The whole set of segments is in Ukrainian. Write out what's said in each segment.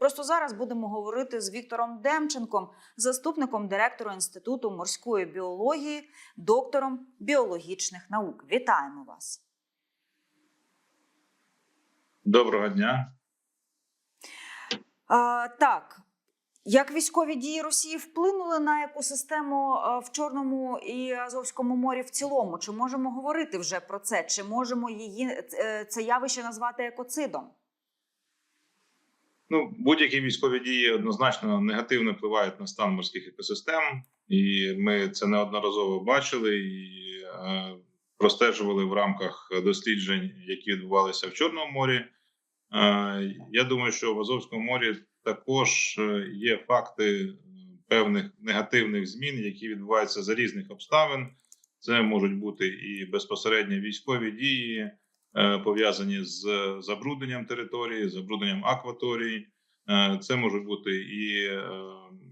Просто зараз будемо говорити з Віктором Демченком, заступником директора Інституту морської біології, доктором біологічних наук. Вітаємо вас. Доброго дня. А, так. Як військові дії Росії вплинули на екосистему в Чорному і Азовському морі в цілому? Чи можемо говорити вже про це? Чи можемо її е, це явище назвати екоцидом? Ну, будь-які військові дії однозначно негативно впливають на стан морських екосистем, і ми це неодноразово бачили і е, простежували в рамках досліджень, які відбувалися в Чорному морі. Е, я думаю, що в Азовському морі також е, є факти певних негативних змін, які відбуваються за різних обставин. Це можуть бути і безпосередньо військові дії, пов'язані з забрудненням території, забрудненням акваторії. Е, Це можуть бути і е,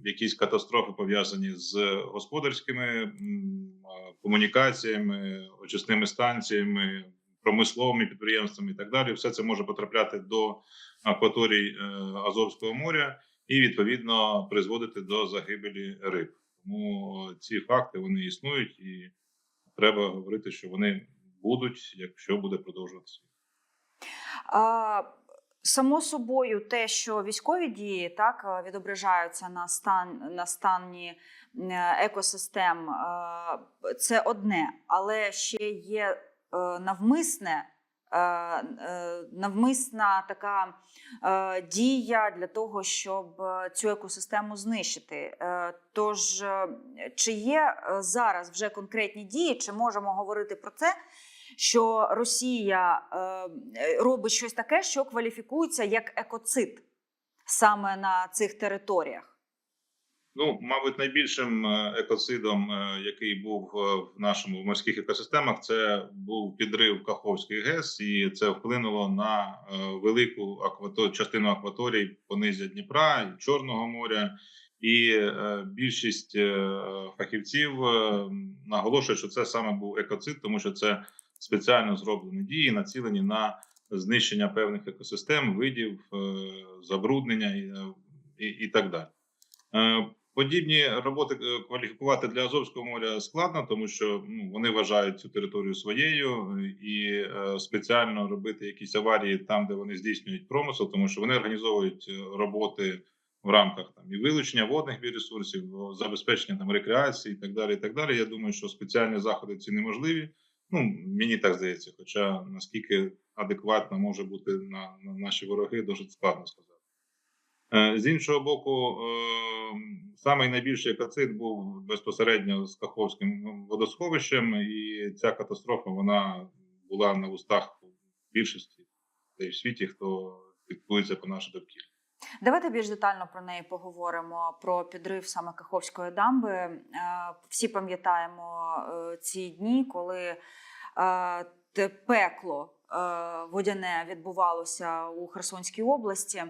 якісь катастрофи пов'язані з господарськими е, комунікаціями, очисними станціями, промисловими підприємствами і так далі. Все це може потрапляти до акваторій е, Азовського моря і відповідно призводити до загибелі риб. Тому ці факти вони існують, і треба говорити, що вони будуть, якщо буде продовжуватися. А, само собою, те, що військові дії так е, відображаються на стан на стані е, екосистем, е, це одне, але ще є навмисне. Е, е, Навмисна така е, дія для того, щоб цю екосистему знищити. Тож, чи є зараз вже конкретні дії, чи можемо говорити про це, що Росія робить щось таке, що кваліфікується як екоцид саме на цих територіях. Ну, мабуть, найбільшим е, екоцидом, е, який був е, в нашому в морських екосистемах, це був підрив Каховської ГЕС, і це вплинуло на велику акватор... частину акваторій понизя Дніпра і Чорного моря. І більшість фахівців наголошує, що це саме був екоцид, тому що це спеціально зроблені дії, націлені на знищення певних екосистем, видів, забруднення і, і, і так далі. Подібні роботи е, кваліфікувати для Азовського моря складно, тому що ну, вони вважають цю територію своєю і е, спеціально робити якісь аварії там, де вони здійснюють промисел, тому що вони організовують е, роботи в рамках там і вилучення водних біоресурсів, забезпечення там рекреації і так далі. І так далі. Я думаю, що спеціальні заходи ці неможливі. Ну мені так здається, хоча наскільки адекватно може бути на, на наші вороги, дуже складно сказати. Е, З іншого боку, е, самий найбільший екоцид був безпосередньо з Каховським водосховищем, і ця катастрофа вона була на устах більшості в світі, хто піклується по нашій довкіллі. Давайте більш детально про неї поговоримо про підрив саме Каховської дамби. Е, Всі пам'ятаємо ці дні, коли пекло водяне відбувалося у Херсонській області.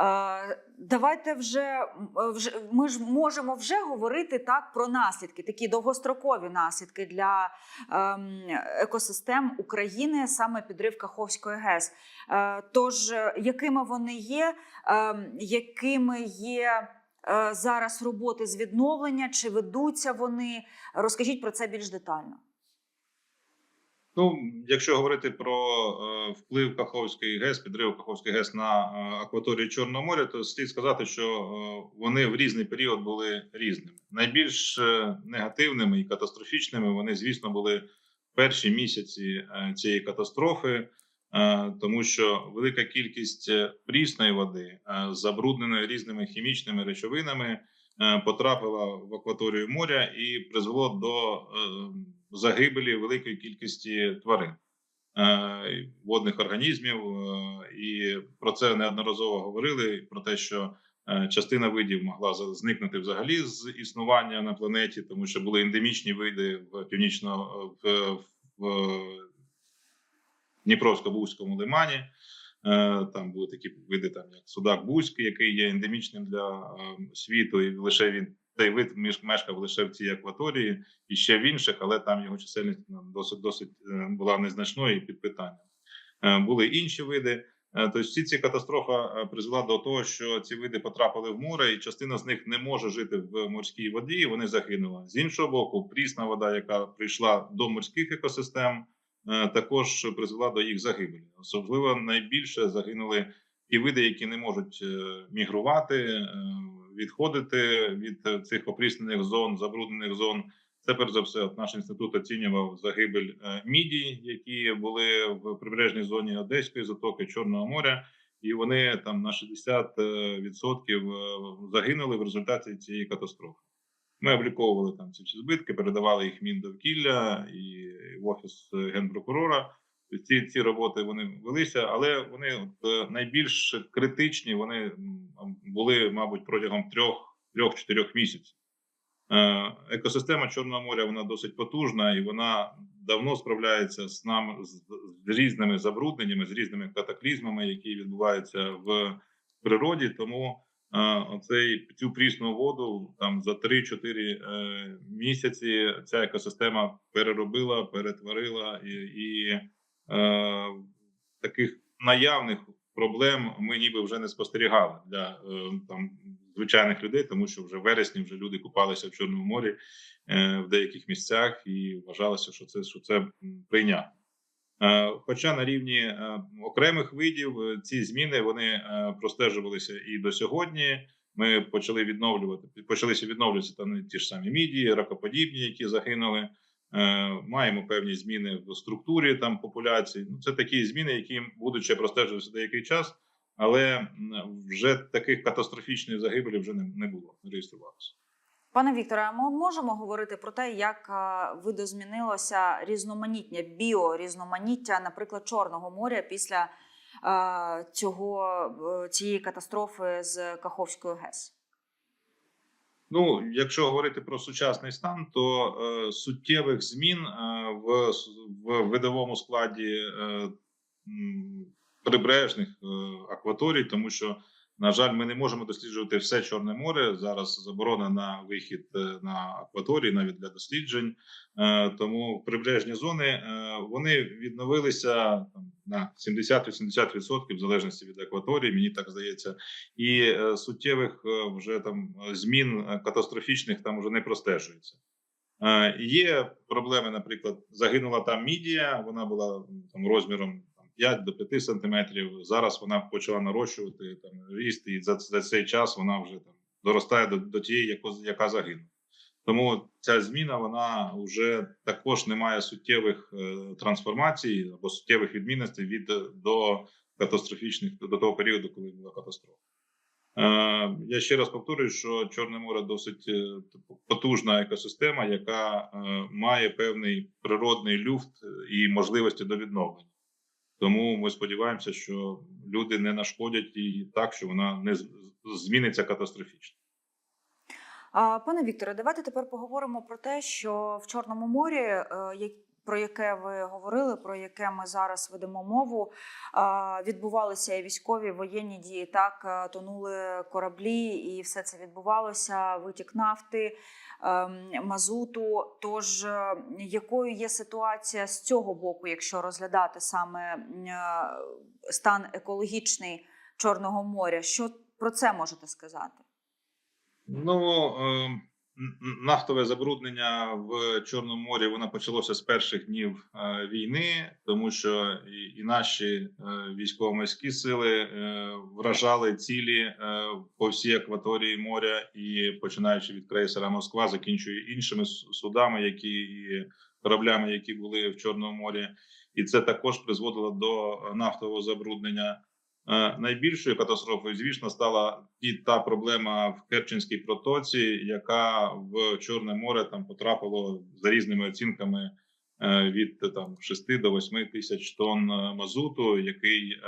Е, Давайте вже, вже ми ж можемо вже говорити так про наслідки, такі довгострокові наслідки для ем, екосистем України, саме підрив Каховської ГЕС. Е, Тож, е, якими вони є, ем, якими є е, зараз роботи з відновлення, чи ведуться вони? Розкажіть про це більш детально. Ну, якщо говорити про е, вплив Каховської ГЕС, підрив Каховської ГЕС на е, акваторію Чорного моря, то слід сказати, що е, вони в різний період були різними. Найбільш е, негативними і катастрофічними вони, звісно, були перші місяці е, цієї катастрофи, е, тому що велика кількість е, прісної води, е, забрудненої різними хімічними речовинами, е, потрапила в акваторію моря і призвело до е, загибелі великої кількості тварин е, водних організмів, е, і про це неодноразово говорили. Про те, що е, частина видів могла зникнути взагалі з існування на планеті, тому що були ендемічні види в північно в, в Дніпровсько-Бузькому лимані. Там були такі види, там як судак бузький, який є ендемічним для світу, і лише він цей вид між- мешкав лише в цій акваторії і ще в інших, але там його чисельність ну, досить досить е, була незначною і під питанням. Е, Були інші види. Е, Тобто всі ці катастрофа призвела до того, що ці види потрапили в море, і частина з них не може жити в морській воді. і Вони загинули. З іншого боку, прісна вода, яка прийшла до морських екосистем, також призвела до їх загибелі. Особливо найбільше загинули ті види, які не можуть мігрувати, відходити від е, цих опріснених зон, забруднених зон. Це перш за все, наш інститут оцінював загибель е, мідій, які були в прибережній зоні Одеської затоки Чорного моря, і вони там на 60% відсотків е, загинули в результаті цієї катастрофи. Ми обліковували там ці всі збитки, передавали їх Міндовкілля і в офіс генпрокурора. Ці, ці роботи вони велися, але вони от, е, найбільш критичні. Вони були, мабуть, протягом трьох трьох-чотирьох місяців. Е, Екосистема Чорного моря вона досить потужна і вона давно справляється з нами з, з різними забрудненнями, з різними катаклізмами, які відбуваються в природі. Тому е, оцей цю прісну воду там за 3-4 е, місяці ця екосистема переробила, перетворила і, і таких наявних проблем ми ніби вже не спостерігали для е, там звичайних людей, тому що вже в вересні вже люди купалися в Чорному морі е, в деяких місцях і вважалося, що це що це прийнятно. Е, Хоча на рівні е, окремих видів е, ці зміни вони е, простежувалися і до сьогодні. Ми почали відновлювати, почалися відновлюватися там ті ж самі мідії, ракоподібні, які загинули. Е, Маємо певні зміни в структурі там популяції. Ну, це такі зміни, які будуть ще простежуватися деякий час, але вже таких катастрофічних загибелей вже не, було, реєструвалося. Пане Вікторе, ми можемо говорити про те, як видозмінилося різноманіття, біорізноманіття, наприклад, Чорного моря після цього е, цієї катастрофи з Каховською ГЕС? Ну, якщо говорити про сучасний стан, то е, суттєвих змін е, в, в видовому складі е, прибережних е, акваторій, тому що, на жаль, ми не можемо досліджувати все Чорне море. Зараз заборона на вихід е, на акваторії, навіть для досліджень. Е, тому прибережні зони е, вони відновилися на 70-80% в залежності від акваторії. Мені так здається і суттєвих вже там змін катастрофічних там вже не простежується. Є проблеми, наприклад, загинула там мідія, вона була там розміром 5 до 5 сантиметрів. Зараз вона почала нарощувати там ріст, і за, за цей час вона вже там доростає до, до тієї, яку, яка загинула. Тому ця зміна вона вже також не має суттєвих е, трансформацій або суттєвих відмінностей від е, до катастрофічних до того періоду, коли була катастрофа. Е, я ще раз повторюю, що Чорне море досить е, потужна екосистема, яка е, має певний природний люфт і можливості до відновлення. Тому ми сподіваємося, що люди не нашкодять їй так, що вона не зміниться катастрофічно. Пане Вікторе, давайте тепер поговоримо про те, що в Чорному морі, е, про яке ви говорили, про яке ми зараз ведемо мову, відбувалися і військові воєнні дії. Так е, тонули кораблі, і все це відбувалося. Витік нафти, мазуту. Тож, е, якою є ситуація з цього боку, якщо розглядати саме е, стан екологічний Чорного моря? Що про це можете сказати? Ну е, н- нафтове забруднення в Чорному морі воно почалося з перших днів е, війни, тому що і, наші е, військово-морські сили е, вражали цілі по всій акваторії моря, і починаючи від крейсера Москва, закінчує іншими судами, які і кораблями, які були в Чорному морі, і це також призводило до нафтового забруднення. Е, Найбільшою катастрофою, звісно, стала і та проблема в Керченській протоці, яка в Чорне море там потрапило за різними оцінками е, від там 6 до 8 тисяч тонн е, мазуту, який е,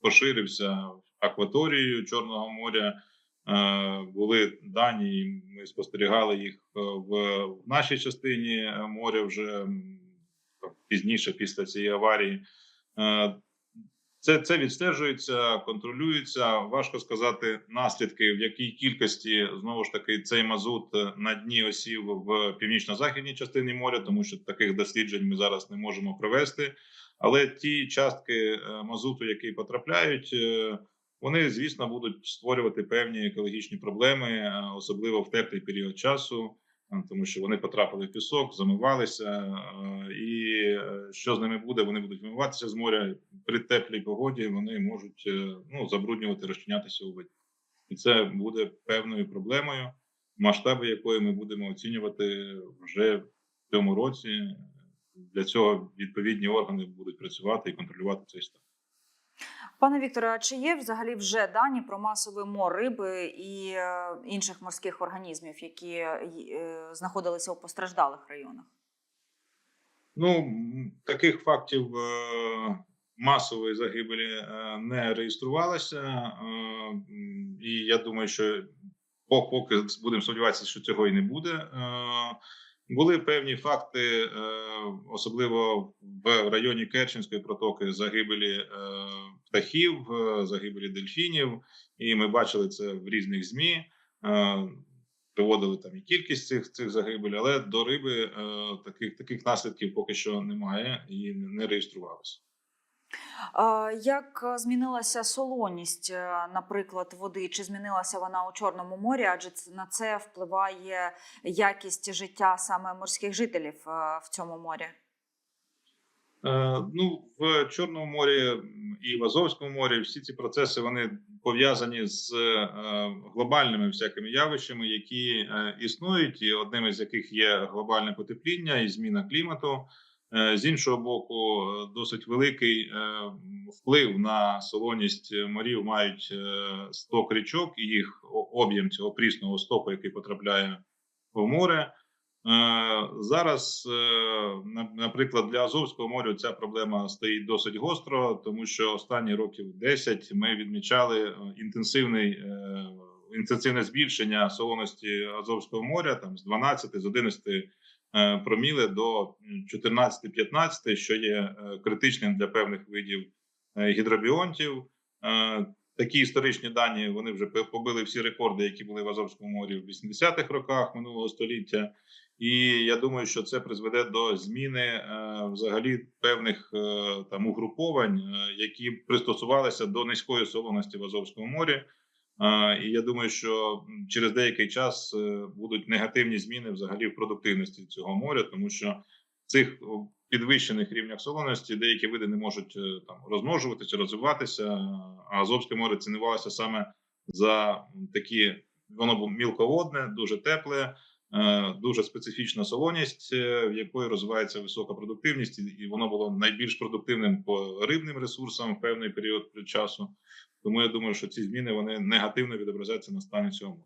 поширився акваторією Чорного моря. Е, Були дані, і ми спостерігали їх в, в нашій частині моря вже пізніше після цієї аварії. Це, це відстежується, контролюється. Важко сказати наслідки, в якій кількості знову ж таки цей мазут е, на дні осів в північно-західній частині моря, тому що таких досліджень ми зараз не можемо провести. Але ті частки е, мазуту, які потрапляють, е, вони, звісно, будуть створювати певні екологічні проблеми, особливо в теплий період часу, тому що вони потрапили в пісок, замивалися, е, і е, що з ними буде? Вони будуть вимиватися з моря при теплій погоді. Вони можуть е, ну, забруднювати, розчинятися у воді, і це буде певною проблемою, масштаби якої ми будемо оцінювати вже в цьому році. Для цього відповідні органи будуть працювати і контролювати цей стан. Пане Вікторе, а чи є взагалі вже дані про масовий мор риби і е, інших морських організмів, які е, знаходилися у постраждалих районах? Ну таких фактів е, масової загибелі е, не реєструвалося, е, і я думаю, що поки будемо сподіватися, що цього і не буде. Були певні факти, е, особливо в районі Керченської протоки, загибелі е, птахів, е, загибелі дельфінів, і ми бачили це в різних змі. Приводили там і кількість цих цих загибель, але до риби таких таких наслідків поки що немає і не реєструвалося. Як е, змінилася солоність, е, наприклад, води? Чи змінилася вона у Чорному морі? Адже на це впливає якість життя саме морських жителів е, в цьому морі? Ну в Чорному морі і в Азовському морі всі ці процеси вони пов'язані з глобальними всякими явищами, які існують, і одним із яких є глобальне потепління і зміна клімату. Е, З іншого боку, е, досить великий е, вплив на солоність морів мають сток річок і їх об'єм цього прісного стоку, який потрапляє в море. Зараз, наприклад, для Азовського моря ця проблема стоїть досить гостро, тому що останні років 10 ми відмічали інтенсивний інтенсивне збільшення солоності Азовського моря, там з 12, з 11 е, проміли до 14-15, що є е, критичним для певних видів е, гідробіонтів. Е, Такі історичні дані вони вже побили всі рекорди, які були в Азовському морі в 80-х роках минулого століття. І я думаю, що це призведе до зміни е, взагалі певних е, там угруповань, е, які пристосувалися до низької солоності в Азовському морі. І я думаю, що через деякий час е, будуть негативні зміни взагалі в продуктивності цього моря, тому що в цих підвищених рівнях солоності деякі види не можуть е, там розмножуватися, розвиватися. А Азовське море цінувалося саме за такі воно було мілководне, дуже тепле. Е, дуже специфічна солоність, в якої розвивається висока продуктивність, і воно було найбільш продуктивним по рибним ресурсам в певний період часу. Тому я думаю, що ці зміни вони негативно відобразяться на стані цього.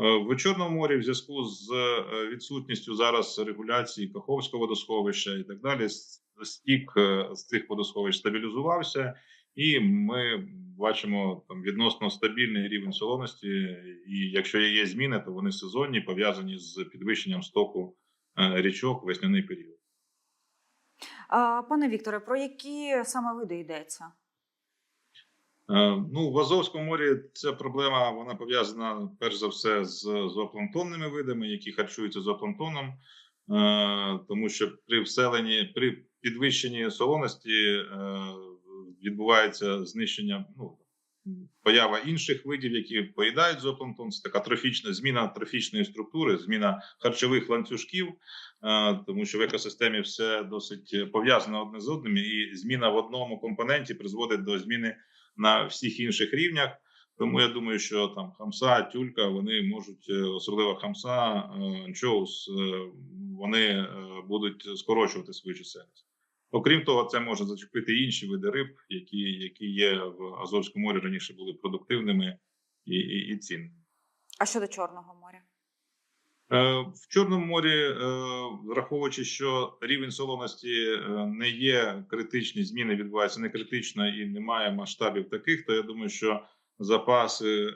Е, В Чорному морі, в зв'язку з е, відсутністю зараз регуляції Каховського водосховища і так далі, стік е, з цих водосховищ стабілізувався, і ми бачимо там відносно стабільний рівень солоності. І якщо є зміни, то вони сезонні, пов'язані з підвищенням стоку річок весняний період. Пане Вікторе, про які саме види йдеться? Е, Ну, в Азовському морі ця проблема вона пов'язана перш за все з зоопланктонними видами, які харчуються зоопланктоном, е, тому що при вселенні, при підвищенні солоності е, відбувається знищення, ну поява інших видів, які поїдають зоопланктон. Це така трофічна зміна трофічної структури, зміна харчових ланцюжків, тому що в екосистемі все досить пов'язано одне з одним, і зміна в одному компоненті призводить до зміни на всіх інших рівнях. Тому я думаю, що там хамса, тюлька, вони можуть, е, особливо хамса, е, анчоус, е, вони будуть скорочувати свою чисельність. Окрім того, це може зачепити інші види риб, які, які є в Азовському морі раніше були продуктивними і, і, і цінними. А щодо Чорного моря? Е, В Чорному морі, е, враховуючи, що рівень солоності е, не є критичні, зміни відбуваються не критично і немає масштабів таких, то я думаю, що запаси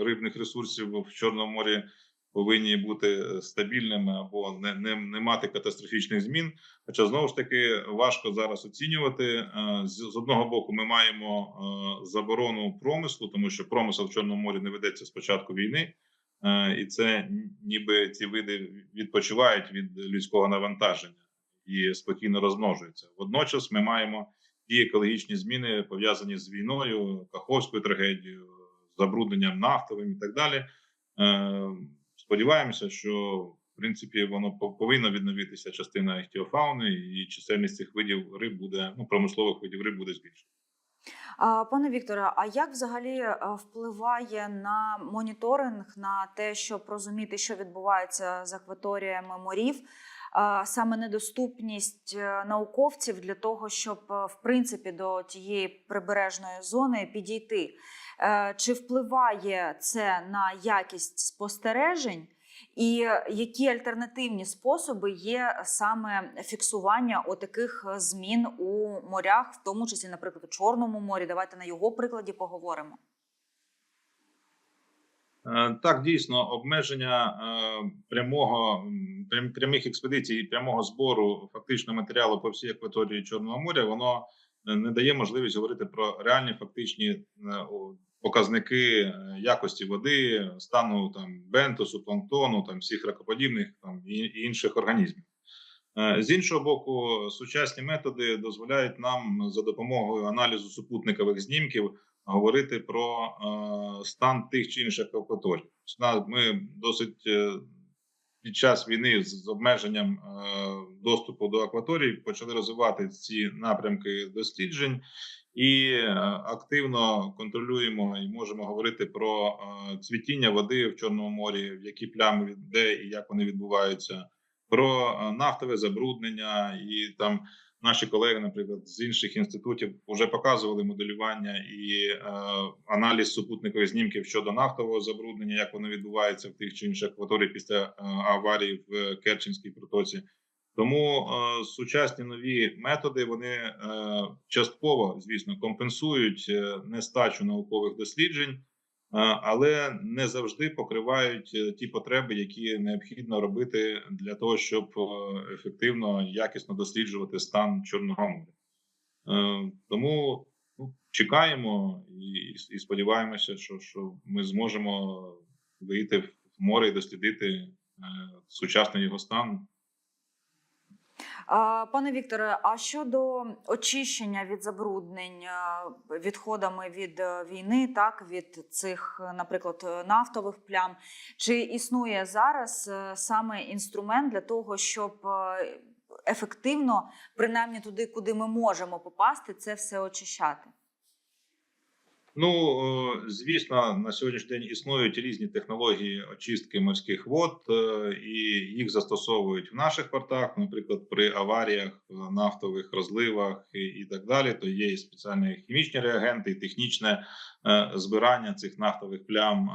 рибних ресурсів в Чорному морі повинні бути стабільними або не, не, не мати катастрофічних змін. Хоча знову ж таки важко зараз оцінювати. З, одного боку, ми маємо заборону промислу, тому що промисел в Чорному морі не ведеться з початку війни. Е, і це ніби ці види відпочивають від людського навантаження. і спокійно розмножуються. Водночас ми маємо ті екологічні зміни пов'язані з війною, Каховською трагедією, забрудненням нафтовим і так далі. Е, Сподіваємося, що в принципі воно пов- повинно відновитися частина іхтіофауни, і чисельність цих видів риб буде ну промислових видів риб буде збільшена. Пане Вікторе, а як взагалі е, впливає на моніторинг на те, щоб розуміти, що відбувається з акваторіями морів, саме недоступність е, науковців для того, щоб е, в принципі до тієї прибережної зони підійти? Е, Чи впливає це на якість спостережень? І які альтернативні способи є саме фіксування отаких е, змін у морях, в тому числі, наприклад, у Чорному морі? Давайте на його прикладі поговоримо. Е, Так, дійсно, обмеження е, прямого прямих експедицій, прямого збору фактично матеріалу по всій акваторії Чорного моря, воно е, не дає можливість говорити про реальні фактичні е, показники е, якості води, стану там бентосу, планктону, там всіх ракоподібних там і інших організмів. Е, З іншого боку, сучасні методи дозволяють нам за допомогою аналізу супутникових знімків говорити про е, стан тих чи інших акваторій. Ми досить під час війни з, обмеженням доступу до акваторій почали розвивати ці напрямки досліджень і е, активно контролюємо і можемо говорити про е, цвітіння води в Чорному морі, в які плями де і як вони відбуваються, про е, нафтове забруднення і там наші колеги, наприклад, з інших інститутів вже показували моделювання і е, аналіз супутникових знімків щодо нафтового забруднення, як воно відбувається в тих чи інших акваторіях після е, аварії в Керченській протоці. Тому е, сучасні нові методи вони е, частково, звісно, компенсують е, нестачу наукових досліджень, е, але не завжди покривають е, ті потреби, які необхідно робити для того, щоб е, ефективно якісно досліджувати стан Чорного моря. Е, Тому ну, чекаємо і, і сподіваємося, що, що ми зможемо вийти в море і дослідити е, сучасний його стан. Пане Вікторе, а щодо очищення від забруднень е, відходами від е, війни, так від цих, е, наприклад, нафтових плям, чи існує зараз саме інструмент для того, щоб ефективно, принаймні туди, куди ми можемо попасти, це все очищати? Ну е, звісно, на сьогоднішній день існують різні технології очистки морських вод, е, і їх застосовують в наших портах, наприклад, при аваріях, е, нафтових розливах і, так далі. То є і спеціальні хімічні реагенти, і технічне збирання цих нафтових плям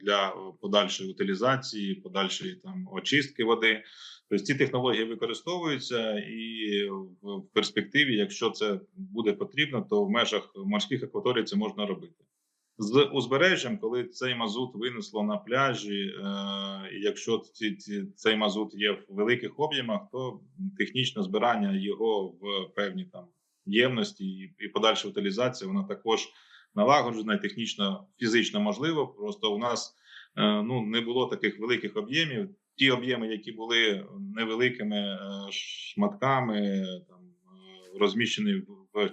для подальшої утилізації, подальшої там очистки води. Тобто ці технології використовуються, і в перспективі, якщо це буде потрібно, то в межах морських акваторій це можна робити. З узбережжям, коли цей мазут винесло на пляжі, е, якщо ці, ці, цей мазут є в великих об'ємах, то технічне збирання його в певні там ємності і, і подальша утилізація, вона також налагоджена і технічно фізично можливо. Просто у нас е, ну не було таких великих об'ємів ті об'єми, які були невеликими е, шматками, там е, розміщені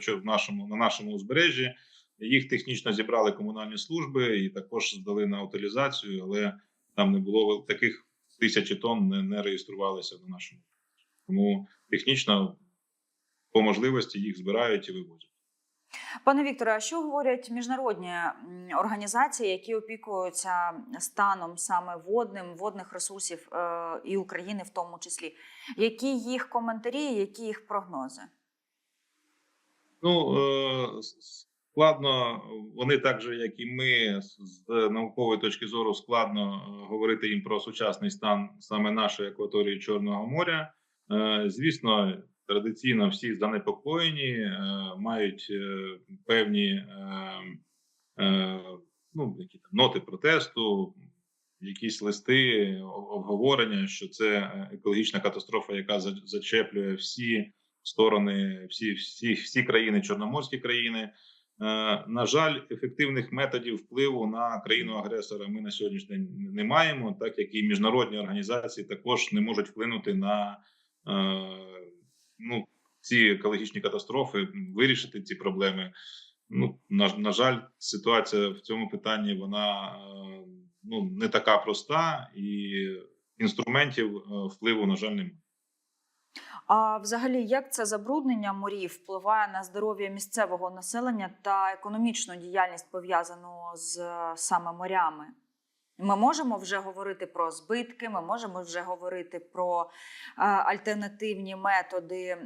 в нашому на нашому узбережжі. Їх технічно зібрали комунальні служби і також здали на утилізацію, але там не було таких тисячі тонн не, не реєструвалися на нашому. Тому технічно по можливості їх збирають і вивозять. Пане Вікторе, а що говорять міжнародні організації, які опікуються станом саме водним, водних ресурсів е, і України в тому числі? Які їх коментарі, які їх прогнози? Ну е, складно, вони так же, як і ми, з наукової точки зору, складно е, говорити їм про сучасний стан саме нашої акваторії Чорного моря. Звісно, традиційно всі занепокоєні, е, мають е, певні е, ну, які там ноти протесту, якісь листи обговорення, що це екологічна катастрофа, яка за- зачеплює всі сторони, всі, всі, всі країни, чорноморські країни. На жаль, ефективних методів впливу на країну агресора ми на сьогоднішній день не маємо, так як і міжнародні організації також не можуть вплинути на ну, ці екологічні катастрофи, вирішити ці проблеми. Ну, на, на жаль, ситуація в цьому питанні вона е, ну, не така проста, і інструментів е, впливу, на жаль, немає. А взагалі, як це забруднення морів впливає на здоров'я місцевого населення та економічну діяльність пов'язану з е, саме морями? Ми можемо вже говорити про збитки, ми можемо вже говорити про е, альтернативні методи, е,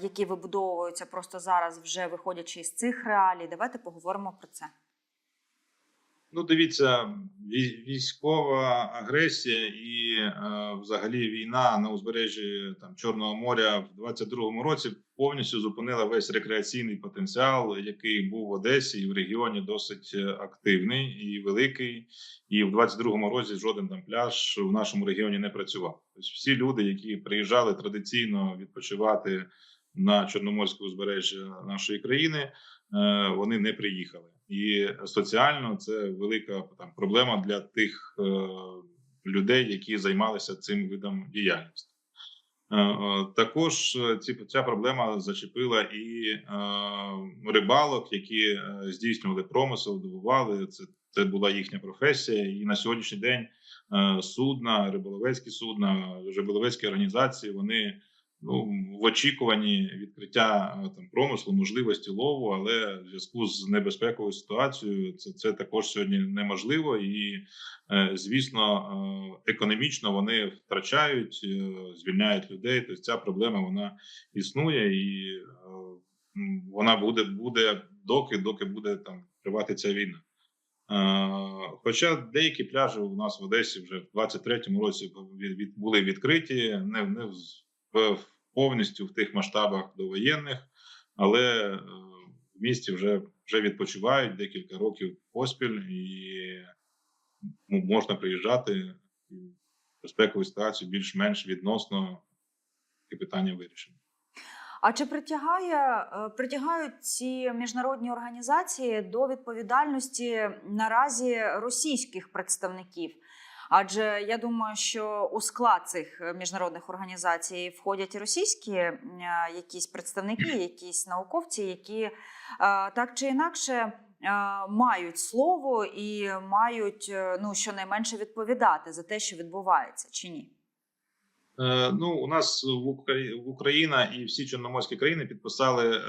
які вибудовуються просто зараз, вже виходячи з цих реалій. Давайте поговоримо про це. Ну, дивіться, вій- військова агресія і е, взагалі війна на узбережжі там Чорного моря в 22-му році повністю зупинила весь рекреаційний потенціал, який був в Одесі і в регіоні досить е, активний і великий. І в 22-му році жоден там пляж в нашому регіоні не працював. Тобто всі люди, які приїжджали традиційно відпочивати на Чорноморське узбережжя нашої країни, е, вони не приїхали. І соціально це велика там проблема для тих е, людей, які займалися цим видом діяльності. Е, е, Також е, ці ця проблема зачепила і е, рибалок, які здійснювали промисел, добували. Це, це була їхня професія. І на сьогоднішній день судна, риболовецькі судна, риболовецькі організації вони ну в очікуванні відкриття е, там промислу, можливості лову, але в зв'язку з небезпековою ситуацією це, це також сьогодні неможливо, і е, звісно, е, економічно вони втрачають, звільняють людей. Тобто ця проблема вона існує, і вона буде буде доки, доки буде там тривати ця війна. Хоча деякі пляжі у нас в Одесі вже в 23-му році були відкриті, не, не в повністю в тих масштабах довоєнних, але е, в місті вже, вже відпочивають декілька років поспіль, і ну, можна приїжджати і безпекову ситуацію більш-менш відносно і питання вирішено. А чи притягає е, притягають ці міжнародні організації до відповідальності наразі російських представників? Адже я думаю, що у склад цих е, міжнародних організацій входять і російські е, якісь представники, якісь науковці, які е, так чи інакше мають слово і мають ну щонайменше відповідати за те, що відбувається, чи ні? Е, Ну, у нас в Украї... Україна і всі чорноморські країни підписали е,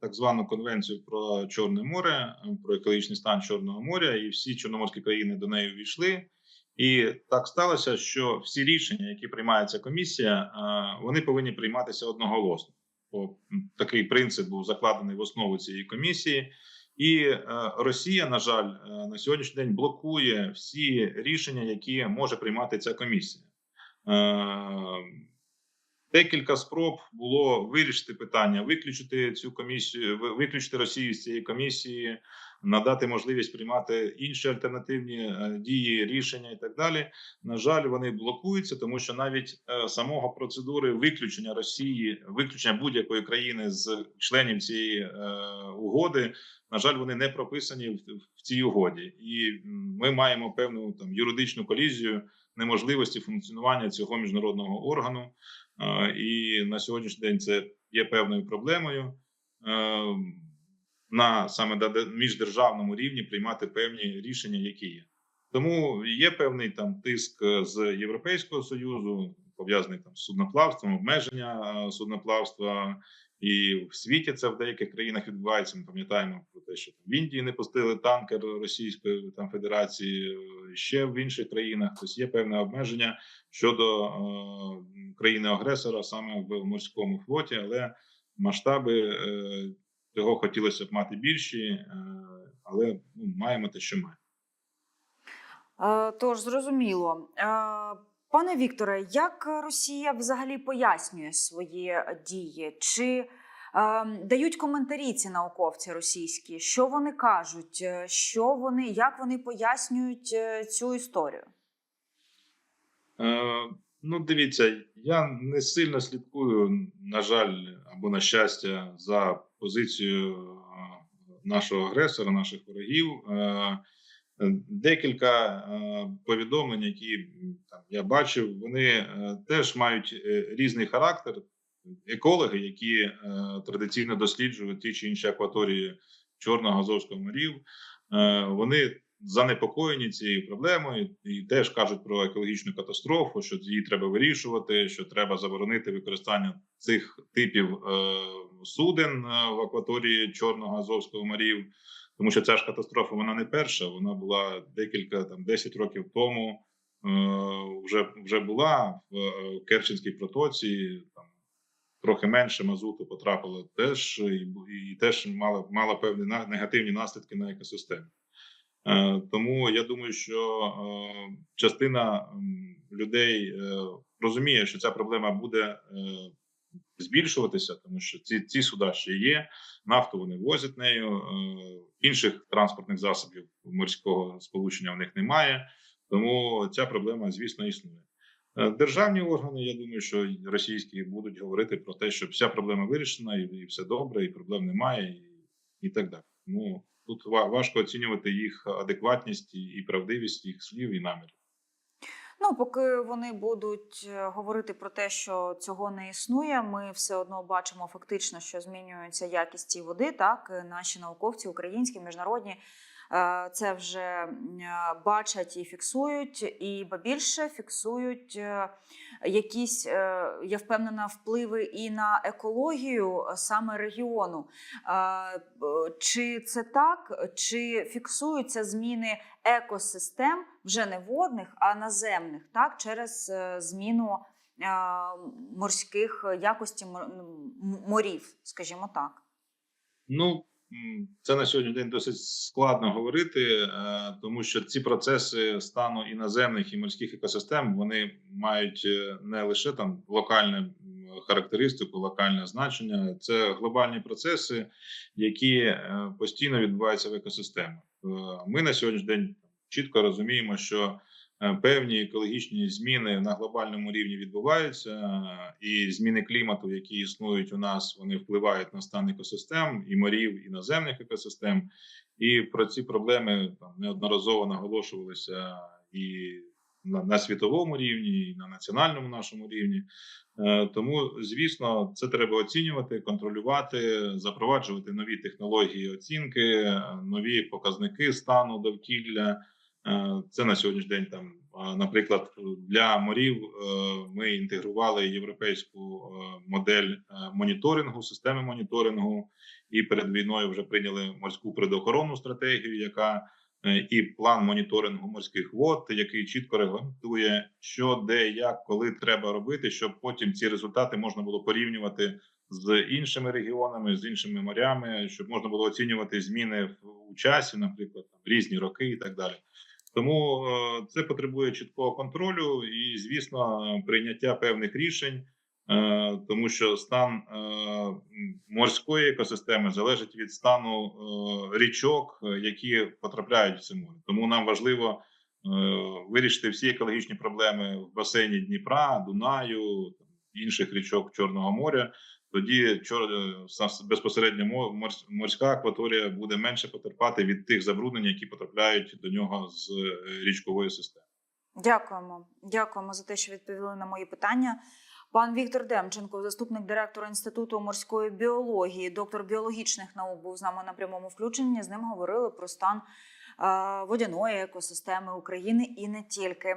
так звану конвенцію про Чорне море, про екологічний стан Чорного моря, і всі чорноморські країни до неї увійшли. І так сталося, що всі рішення, які приймає ця комісія, е, вони повинні прийматися одноголосно. Бо такий принцип був закладений в основу цієї комісії. І е, Росія, на жаль, е, на сьогоднішній день блокує всі рішення, які може приймати ця комісія. Декілька спроб було вирішити питання, виключити цю комісію, виключити Росію з цієї комісії, надати можливість приймати інші альтернативні е, дії, рішення і так далі. На жаль, вони блокуються, тому що навіть е, самого процедури виключення Росії, виключення будь-якої країни з членів цієї е, угоди, на жаль, вони не прописані в, цій угоді, і ми маємо певну там юридичну колізію неможливості функціонування цього міжнародного органу. І на сьогоднішній день це є певною проблемою на саме міждержавному рівні приймати певні рішення, які є. Тому є певний там тиск е, з Європейського союзу, пов'язаний там з судноплавством, обмеження е, судноплавства. І в світі це в деяких країнах відбувається. Ми пам'ятаємо про те, що в Індії не пустили танкер Російської там Федерації, е, ще в інших країнах. Тобто є певне обмеження щодо е, країни-агресора саме в морському флоті, але масштаби е, цього хотілося б мати більші, е, але ну, маємо те, що маємо. Е, Тож зрозуміло. Е, Пане Вікторе, як Росія взагалі пояснює свої дії? Чи е, дають коментарі ці науковці російські? Що вони кажуть? Що вони, як вони пояснюють цю історію? Е, ну, дивіться, я не сильно слідкую, на жаль, або на щастя, за позицією е, нашого агресора, наших ворогів. Е, Декілька е, повідомлень, які там я бачив, вони теж мають різний характер. екологи, які традиційно досліджують ті чи інші акваторії Чорного Азовського морів, вони занепокоєні цією проблемою і теж кажуть про екологічну катастрофу, що її треба вирішувати, що треба заборонити використання цих типів е, суден е, в акваторії Чорного Азовського морів. Тому що ця ж катастрофа вона не перша, вона була декілька там 10 років тому. е, Вже вже була в е, Керченській протоці. Там трохи менше мазуту потрапило теж і, і теж мала мала певні негативні наслідки на екосистему. Е, Тому я думаю, що е, частина людей е, розуміє, що ця проблема буде збільшуватися, тому що ці, ці суда ще є. Нафту вони возять нею. Інших транспортних засобів морського сполучення в них немає. Тому ця проблема, звісно, існує. Державні органи, я думаю, що російські будуть говорити про те, що вся проблема вирішена, і все добре, і проблем немає, і, і так далі. Тому тут ва- важко оцінювати їх адекватність і, правдивість їх слів і намірів. Ну, поки вони будуть е, говорити про те, що цього не існує, ми все одно бачимо фактично, що змінюється якість цієї води. Так, Е, наші науковці, українські, міжнародні, е, це вже бачать і фіксують, і більше фіксують якісь, е, я впевнена, впливи і на екологію е, саме регіону. Е, Чи це так, чи фіксуються зміни екосистем вже не водних, а наземних, так через зміну морських якості мор- морів, скажімо так. Ну це на сьогодні день досить складно говорити, е, тому що ці процеси стану і наземних і морських екосистем вони мають е, не лише там локальне характеристику, локальне значення, це глобальні процеси, які е, постійно відбуваються в екосистемах. Ми на сьогоднішній день чітко розуміємо, що певні екологічні зміни на глобальному рівні відбуваються, е, і зміни клімату, які існують у нас, вони впливають на стан екосистем і морів, і наземних екосистем. І про ці проблеми там неодноразово наголошувалися і на, на світовому рівні, і на національному нашому рівні. Е, Тому, звісно, це треба оцінювати, контролювати, запроваджувати нові технології оцінки, е, нові показники стану довкілля. Е, Це на сьогоднішній день там, наприклад, для морів е, ми інтегрували європейську е, модель моніторингу, системи моніторингу, і перед війною вже прийняли морську предохоронну стратегію, яка і план моніторингу морських вод, який чітко регламентує, що де, як, коли треба робити, щоб потім ці результати можна було порівнювати з іншими регіонами, з іншими морями, щоб можна було оцінювати зміни в- часі, наприклад, там, різні роки і так далі. Тому е, це потребує чіткого контролю і, звісно, прийняття певних рішень, е, тому що стан е, морської екосистеми залежить від стану річок, які потрапляють в це море. Тому нам важливо вирішити всі екологічні проблеми в басейні Дніпра, Дунаю, інших річок Чорного моря. Тоді е, безпосередньо морс- морська акваторія буде менше потерпати від тих забруднень, які потрапляють до нього з е, річкової системи. Дякуємо. Дякуємо за те, що відповіли на мої питання. Пан Віктор Демченко, заступник директора Інституту морської біології, доктор біологічних наук, був з нами на прямому включенні. З ним говорили про стан е, водяної екосистеми України і не тільки.